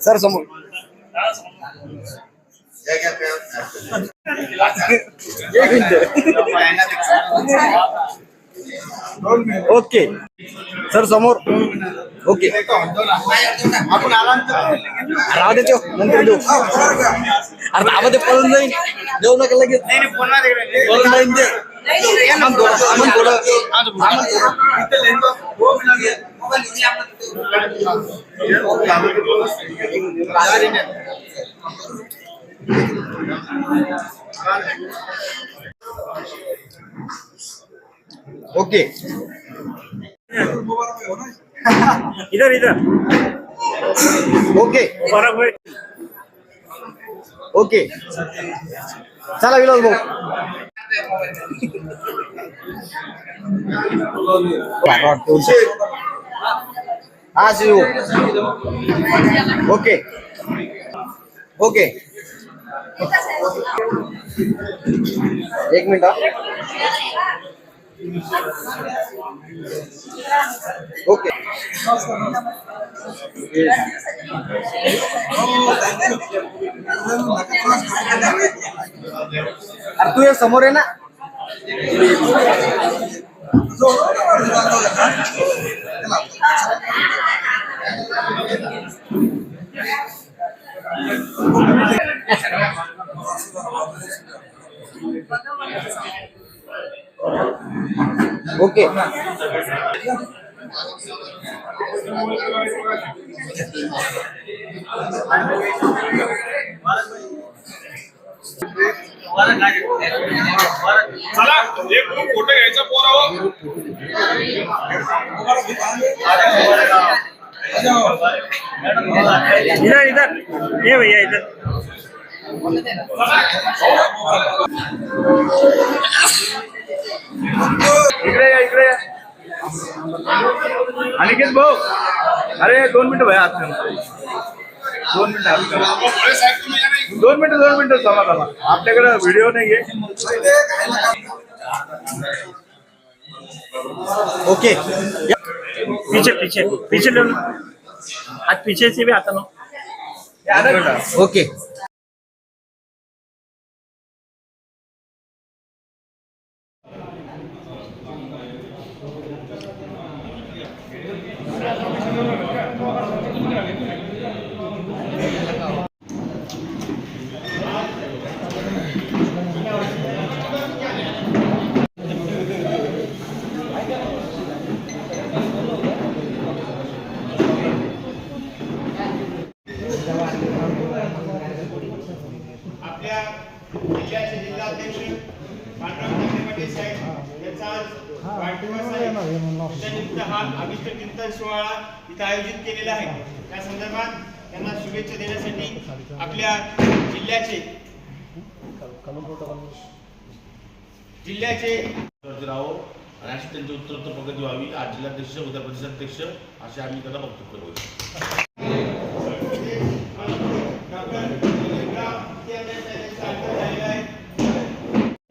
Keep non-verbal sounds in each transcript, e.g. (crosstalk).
Sir समोर. (laughs) एक minute. (laughs) (laughs) Okay sir समोर ओके राहू दे त्यो नंतर देऊ अरे आवाज पळून जाईल देऊ नका लगेच पळून जाईल ते आम्हाला थोडं- आम्हाला थोडं- आम्हाला ओके इधर इधर ओके बरं होय ओके चला विलास भाऊ हा शिव ओके ओके एक मिनिट हा. ओके अरे तू ये समोर आहे ना चला एक ग्रुप फोटो घ्यायचा पोरावर इधर इधर ये भैया इधर इकडे या इकडे या अनिकेत भाऊ अरे दोन मिनिटं भैया हात ठेवा. दोन मिनिटं नाही दोन मिनिटं दोन मिनिटं जमा करा आपल्याकडे व्हिडिओ नाहीये. ओके. पीछे पीछे पीछे ले हाथ पीछे से भी आता ना. ओके आपल्या जिल्ह्याचे जिल्हाध्यक्ष पांडुरंग नागरे पाटील साहेब यांचा आज वाढदिवस आहे त्यानिमित्त हा अभिष्ट कीर्तन सोहळा इथं आयोजित केलेला आहे त्या संदर्भात त्यांना शुभेच्छा देण्यासाठी आपल्या जिल्ह्याचे जिल्ह्याचे राहो आणि अशी त्यांची उत्तरोत्तर प्रगती व्हावी आज जिल्हाध्यक्ष उद्या प्रदेशाध्यक्ष असे आम्ही त्यांना वक्तव्य करू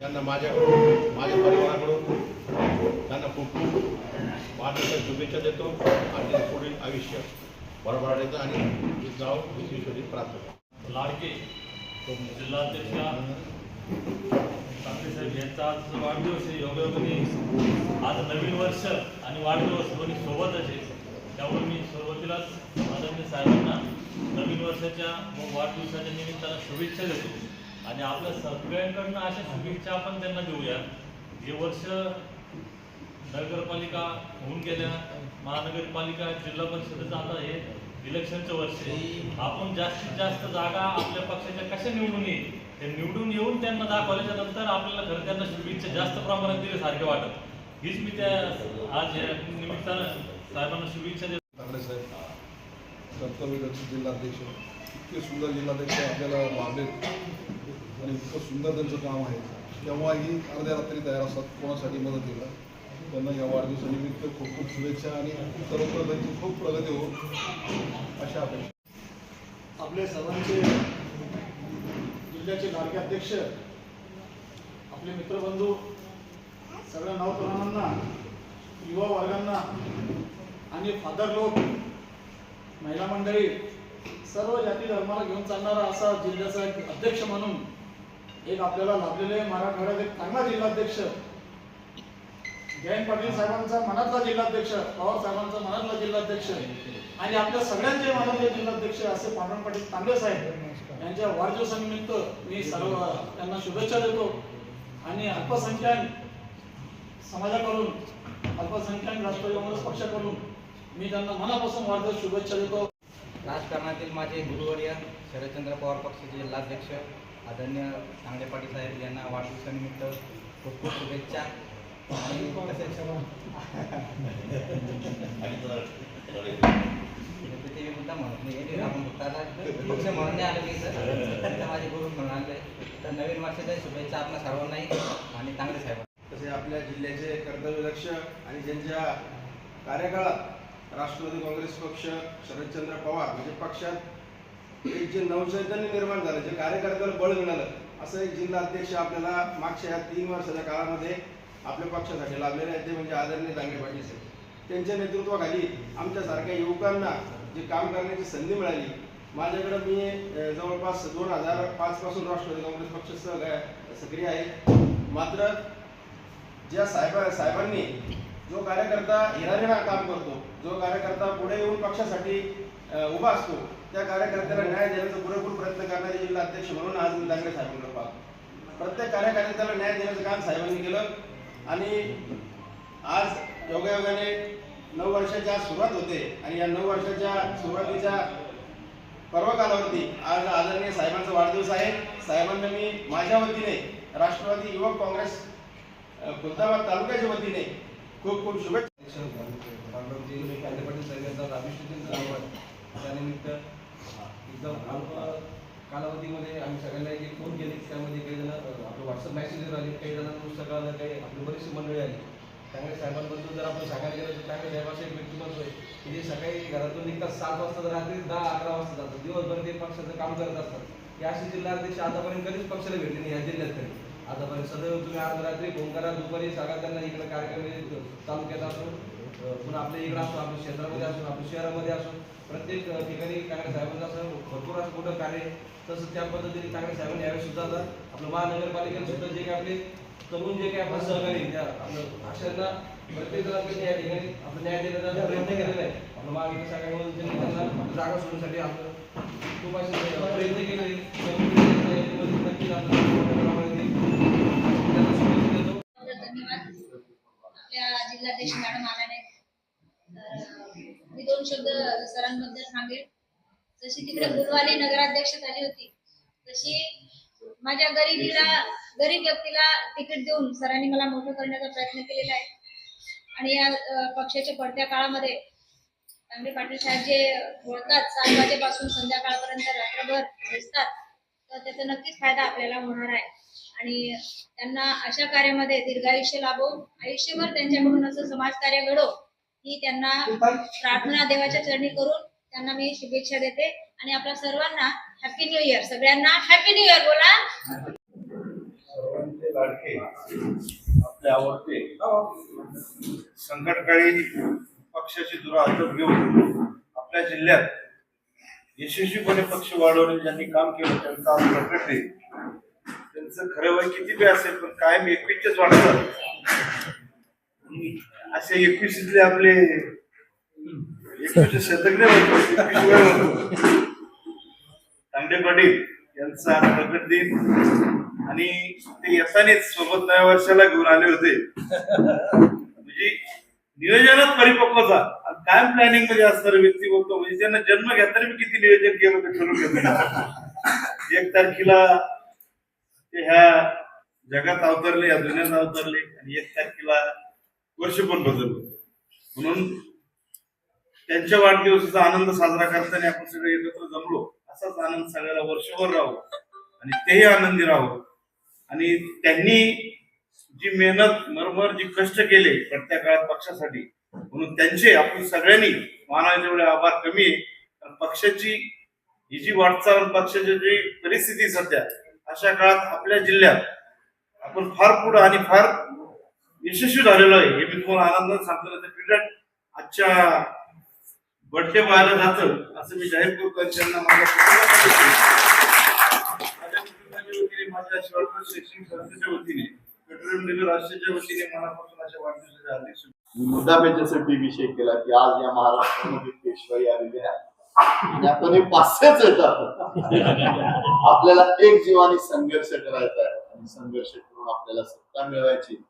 त्यांना माझ्याकडून माझ्या परिवाराकडून त्यांना खूप खूप वाढदिवसाच्या शुभेच्छा देतो. आणि पुढील आयुष्य बरोबर आणि गाव विश्वेश्वरी प्रार्थना लाडके जिल्हाध्यक्ष साहेब यांचा आज वाढदिवस आहे. योगायोगाने आज नवीन वर्ष आणि वाढदिवस दोन्ही सोबतच आहे त्यामुळे मी सुरुवातीलाच आदरणीय साहेबांना नवीन वर्षाच्या व वाढदिवसाच्या निमित्तानं शुभेच्छा देतो. आणि आपल्या सगळ्यांकडनं अशा शुभेच्छा आपण त्यांना देऊया हे वर्ष नगरपालिका होऊन गेल्या महानगरपालिका जिल्हा परिषदेचं आता हे इलेक्शनचं वर्ष आहे. आपण जास्तीत जास्त जागा आपल्या पक्षाच्या कशा निवडून येईल ते निवडून येऊन त्यांना दाखवल्याच्या नंतर आपल्याला खरं त्यांना शुभेच्छा जास्त प्रमाणात दिले सारखे वाटत. हीच मी त्या आज या निमित्तानं साहेबांना शुभेच्छा देतो. साहेब कर्तव्यदक्ष जिल्हाध्यक्ष इतके सुंदर जिल्हाध्यक्ष आपल्याला लाभलेत आणि इतकं सुंदर त्यांचं काम आहे. तेव्हाही अर्ध्या रात्री तयार असतात कोणासाठी मदतीला त्यांना या वाढदिवसानिमित्त खूप खूप शुभेच्छा आणि सर्व प्रगती खूप प्रगती हो अशा अपेक्षा. आपले सर्वांचे जिल्ह्याचे लाडके अध्यक्ष आपले मित्रबंधू सगळ्या नवतरुणांना युवा वर्गांना आणि फादर लोक महिला मंडळी सर्व जाती धर्माला घेऊन चालणारा असा जिल्ह्याचा एक अध्यक्ष म्हणून एक आपल्याला लाभलेले मराठवाड्यात एक चांगला जिल्हाध्यक्ष जयंत पाटील साहेबांचा मनातला जिल्हाध्यक्ष पवार साहेबांचा मनातला जिल्हाध्यक्ष आणि आपल्या सगळ्यांचे मनातले जिल्हाध्यक्ष असे पांडुरंग पाटील तांबे साहेब यांच्या वाढदिवसानिमित्त मी सर्व त्यांना शुभेच्छा देतो. आणि अल्पसंख्याक समाजाकडून अल्पसंख्याक राष्ट्रीय काँग्रेस पक्षाकडून मी त्यांना मनापासून वाढदिवस शुभेच्छा देतो. राजकारणातील माझे गुरुवर्य शरदचंद्र पवार पक्षाचे जिल्हाध्यक्ष आदरणीय तांगडे पाटील साहेब यांना वाढदिवसानिमित्त खूप खूप शुभेच्छा. आणि तसेच मुद्दा म्हणत नाही आपण फक्त आता पक्ष म्हणून नाही की सर माझे गुरु म्हणून आले तर नवीन वर्षाच्या शुभेच्छा आपल्या सर्वांनाही आणि साहेब तसे आपल्या जिल्ह्याचे आणि ज्यांच्या कार्यकाळात राष्ट्रवादी काँग्रेस पक्ष शरदचंद्र पवार म्हणजे पक्षात एक जे नवचैतन्य निर्माण झालं जे कार्यकर्त्याला बळ मिळालं असं एक जिल्हा अध्यक्ष आपल्याला मागच्या या तीन वर्षाच्या काळामध्ये आपल्या पक्षासाठी लाभलेले आहेत ते म्हणजे आदरणीय दांगे पाटील साहेब. त्यांच्या नेतृत्वाखाली आमच्यासारख्या युवकांना जे काम करण्याची संधी मिळाली माझ्याकडे मी जवळपास दोन हजार पाचपासून राष्ट्रवादी काँग्रेस पक्ष सह सक्रिय आहे. मात्र ज्या साहेबा साहेबांनी जो कार्यकर्ता येणाऱ्यांना काम करतो जो कार्यकर्ता पुढे येऊन पक्षासाठी उभा असतो त्या कार्यकर्त्याला न्याय देण्याचा पुरेपूर प्रयत्न करणारे जिल्हा अध्यक्ष म्हणून आज मी दांगडे साहेबांकडे पाहतो. प्रत्येक कार्यकर्त्याला न्याय देण्याचं काम साहेबांनी केलं. आणि आज योगायोगाने नऊ वर्षाच्या सुरुवात होते आणि या नऊ वर्षाच्या सुरुवातीच्या पर्वकालावरती आज आदरणीय साहेबांचा वाढदिवस आहे. साहेबांना मी माझ्या वतीने राष्ट्रवादी युवक काँग्रेस खुलताबाद तालुक्याच्या वतीने खूप खूप शुभेच्छा. पाटील त्यानिमित्त एकदम कालावधीमध्ये आम्ही सगळ्यांना एक फोन केले. त्यामध्ये काही जण आपलं व्हॉट्सअप मेसेज आले काही जणांना नुसतं काही आपली बरीचशी मंडळी आली. त्यामुळे साहेबांबद्दल जर आपण सांगायला गेलं तर त्यामुळे साहेबांचं एक व्यक्तिमत्व आहे की जे सकाळी घरातून निघतात सात वाजता तर रात्री दहा अकरा वाजता जातात. दिवसभर ते पक्षाचं काम करत असतात. हे असे जिल्हाध्यक्ष आतापर्यंत कधीच पक्षाला भेटले नाही या जिल्ह्यात तरी. आतापर्यंत सदैव तुम्ही आज रात्री फोन करा दुपारी सांगा त्यांना इकडे कार्यक्रम तालुक्यात असो पुन्हा आपल्या इकडं असो आपल्या क्षेत्रामध्ये असो आपल्या शहरामध्ये असो प्रत्येक ठिकाणी काँग्रेस साहेबांचं असं भरपूर असं मोठं कार्य तसंच त्या पद्धतीने काँग्रेस साहेबांनी यावेळी सुद्धा आता आपलं महानगरपालिकेने सुद्धा जे काही आपले तरुण जे काही आपण सहकारी त्या आपलं अक्षरांना प्रत्येक जणांकडे या ठिकाणी आपण न्याय देण्याचा प्रयत्न केलेला आहे. आपलं महाविकास आघाडीमधून त्यांनी त्यांना जागा सोडण्यासाठी आपलं खूप असे प्रयत्न केले नक्कीच आपण शुभेच्छा देतो आपल्या जिल्हाध्यक्ष मॅडम आल्या दोन शब्द सरांबद्दल सांगेल जशी तिकडे गुरुवारी नगराध्यक्ष झाली होती तशी माझ्या गरीबीला गरीब व्यक्तीला तिकीट देऊन सरांनी मला मोठं करण्याचा प्रयत्न केलेला आहे. आणि या पक्षाच्या पडत्या काळामध्ये तांबे पाटील साहेब जे बोलतात सात वाजेपासून संध्याकाळपर्यंत रात्रभर दिसतात तर त्याचा नक्कीच फायदा आपल्याला होणार आहे. आणि त्यांना अशा कार्यामध्ये दीर्घायुष्य लाभो आयुष्यभर त्यांच्याकडून असं समाजकार्य घडो ही त्यांना प्रार्थना देवाच्या चरणी करून त्यांना मी शुभेच्छा देते. आणि आपल्या सर्वांना हॅपी न्यू इयर सगळ्यांना हॅपी न्यू इयर बोला. सर्वांचे लाडके आपले आवडते. संकटकाळी पक्षाची दुरा हातात घेऊन आपल्या जिल्ह्यात यशस्वीपणे पक्ष वाढवण्याचे ज्यांनी काम केलं त्यांचं आज प्रकट आहे त्यांचं खरं वय किती बी असेल पण कायम एकवीसचेच वाटतात असे एकवीसले आपले एकवीसचे शतक नाही पाटील यांचा प्रकट दिन. आणि ते येतानेच सोबत नव्या वर्षाला घेऊन आले होते. म्हणजे नियोजनात परिपक्वता काय प्लॅनिंगमध्ये असणारे व्यक्ती बघतो म्हणजे त्यांना जन्म घेताना मी किती नियोजन केलं ते ठरवून घेतो एक तारखेला ते ह्या जगात अवतरले या दुनियात अवतरले. आणि एक तारखेला वर्ष पण बदललं. म्हणून त्यांच्या वाढदिवसाचा आनंद साजरा करताना आपण सगळे एकत्र जमलो असाच आनंद सगळ्याला वर्षभर राहू आणि तेही आनंदी राहो. आणि त्यांनी जी मेहनत मरमर जी कष्ट केले पडत्या काळात पक्षासाठी म्हणून त्यांचे आपण सगळ्यांनी मानावे तेवढे आभार कमी आहे. पक्षाची ही जी वाटचाल पक्षाची जी परिस्थिती सध्या अशा काळात आपल्या जिल्ह्यात आपण फार पुढं आणि फार यशस्वी झालेलो आहे. हे मी तुम्हाला आनंदाने सांगतो नाही तर आजच्या बडके पाहायला जातं असं मी जाहीर करतो त्यांना माझ्या शैक्षणिक संस्थेच्या वतीने पेट्रोलियम राष्ट्राच्या वतीने मनापासून अशा वाढदिवसाच्या हार्दिक शुभेच्छा. मुद्दाम याच्यासाठी विषय केला की आज या महाराष्ट्रामध्ये पेशवाई आलेली आहे आणि पाचशेच येतात. आपल्याला एक जीवाने संघर्ष करायचा आहे. आणि संघर्ष करून आपल्याला सत्ता मिळवायची.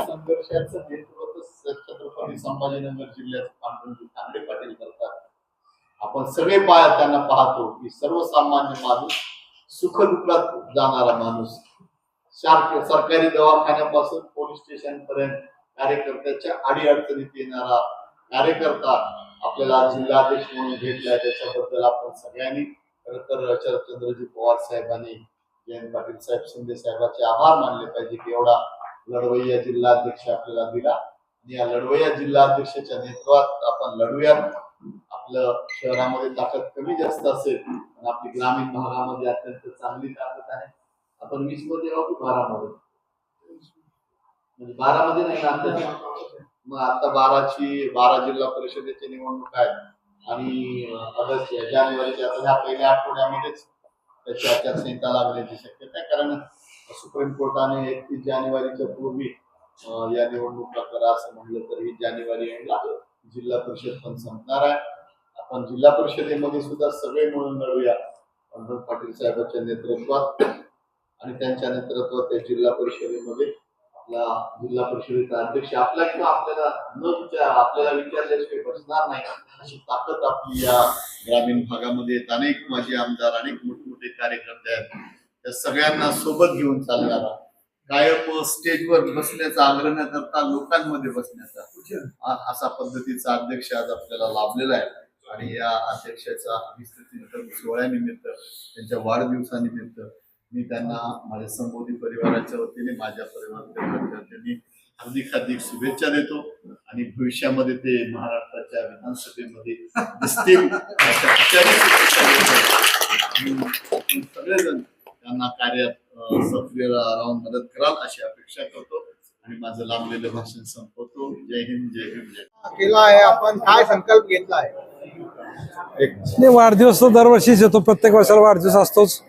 संघर्षाचं नेतृत्व छत्रपती संभाजीनगर जिल्ह्याचे पांडुरंग तांबडे पाटील करतात. आपण सगळे पाया त्यांना पाहतो की सर्वसामान्य माणूस सुखदुःखात जाणारा माणूस. सरकारी दवाखान्यापासून पोलीस स्टेशन पर्यंत कार्यकर्त्याच्या आडी अडचणीत येणारा कार्यकर्ता आपल्याला जिल्हाध्यक्ष म्हणून भेटलाय त्याच्याबद्दल आपण सगळ्यांनी खरं तर शरदचंद्रजी पवार साहेबांनी जयंत पाटील साहेब शिंदे साहेबांचे आभार मानले पाहिजे की एवढा लढवय्या जिल्हाध्यक्ष आपल्याला दिला. आणि या लढवय्या जिल्हाध्यक्षाच्या नेतृत्वात आपण लढूयात. आपलं शहरामध्ये ताकद कमी जास्त असेल पण आपली ग्रामीण भागामध्ये अत्यंत चांगली ताकद आहे. आपण वीसमध्ये आहोत बारामध्ये? म्हणजे बारामध्ये नाही ना आता मग आता बाराची बारा जिल्हा परिषदेची निवडणूक आहे. आणि ऑगस्ट जानेवारीच्या आता ह्या पहिल्या आठवड्यामध्येच त्याची आचारसंहिता लागण्याची शक्यता कारण सुप्रीम कोर्टाने एकतीस जानेवारीच्या पूर्वी या निवडणुका करा असं म्हणलं तर ही जानेवारी एंडला जिल्हा परिषद पण संपणार आहे. आपण जिल्हा परिषदेमध्ये सुद्धा सगळे मिळून लढूया पंढर पाटील साहेबांच्या नेतृत्वात. आणि त्यांच्या नेतृत्वात त्या जिल्हा परिषदेमध्ये आपला जिल्हा परिषदेचा अध्यक्ष आपला किंवा आपल्याला न विचार आपल्याला विचारल्याशिवाय बसणार नाही. अशी ताकद आपली या ग्रामीण भागामध्ये अनेक माझे आमदार अनेक मोठमोठे कार्यकर्ते आहेत त्या सगळ्यांना सोबत घेऊन चालणारा गायब स्टेजवर बसण्याचा आग्रह न करता लोकांमध्ये बसण्याचा असा पद्धतीचा अध्यक्ष आज आपल्याला लाभलेला आहे. आणि या अध्यक्षाचा विस्तृत सोहळ्यानिमित्त त्यांच्या वाढदिवसानिमित्त मी त्यांना माझ्या संबोधी परिवाराच्या वतीने माझ्या परिवाराच्या हार्दिक हार्दिक शुभेच्छा देतो. आणि भविष्यामध्ये ते महाराष्ट्राच्या विधानसभेमध्ये दिसतील आपण सगळेजण त्यांना कार्यात सक्रिय राहून मदत कराल अशी अपेक्षा करतो. आणि माझं लांबलेलं भाषण संपवतो. जय हिंद जय हिंद जय केला आहे. आपण काय संकल्प घेतला आहे? नाही वाढदिवस तर दरवर्षीच येतो. प्रत्येक वर्षाला वाढदिवस असतोच.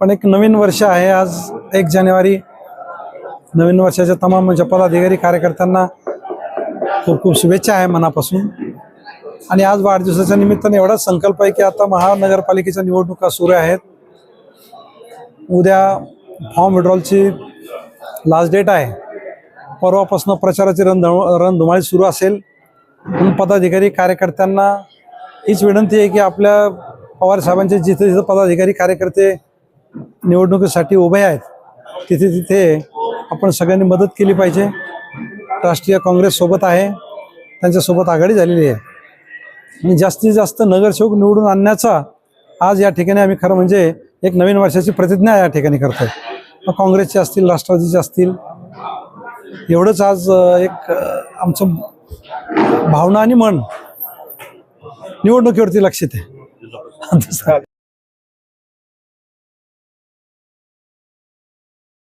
पण एक नवीन वर्ष आहे. आज एक जानेवारी. नवीन वर्षाच्या तमाम म्हणजे पदाधिकारी कार्यकर्त्यांना खूप खूप शुभेच्छा आहे मनापासून. आणि आज वाढदिवसाच्या निमित्ताने एवढाच संकल्प आहे की आता महानगरपालिकेच्या निवडणुका सुरू आहेत. उद्या फॉर्म विड्रॉलची लास्ट डेट आहे. परवापासून प्रचाराची रणधुम रणधुमाळी सुरू असेल. म्हणून पदाधिकारी कार्यकर्त्यांना हीच विनंती आहे की आपल्या पवार साहेबांचे जिथे जिथे पदाधिकारी कार्यकर्ते निवडणुकीसाठी उभे आहेत तिथे तिथे आपण सगळ्यांनी मदत केली पाहिजे. राष्ट्रीय काँग्रेस सोबत आहे. त्यांच्यासोबत आघाडी झालेली आहे. आणि जास्तीत जास्त नगरसेवक निवडून आणण्याचा आज या ठिकाणी आम्ही खरं म्हणजे एक नवीन वर्षाची प्रतिज्ञा या ठिकाणी करतो मग काँग्रेसचे असतील राष्ट्रवादीचे असतील एवढंच आज एक आमचं भावना आणि मन निवडणुकीवरती लक्षित आहे.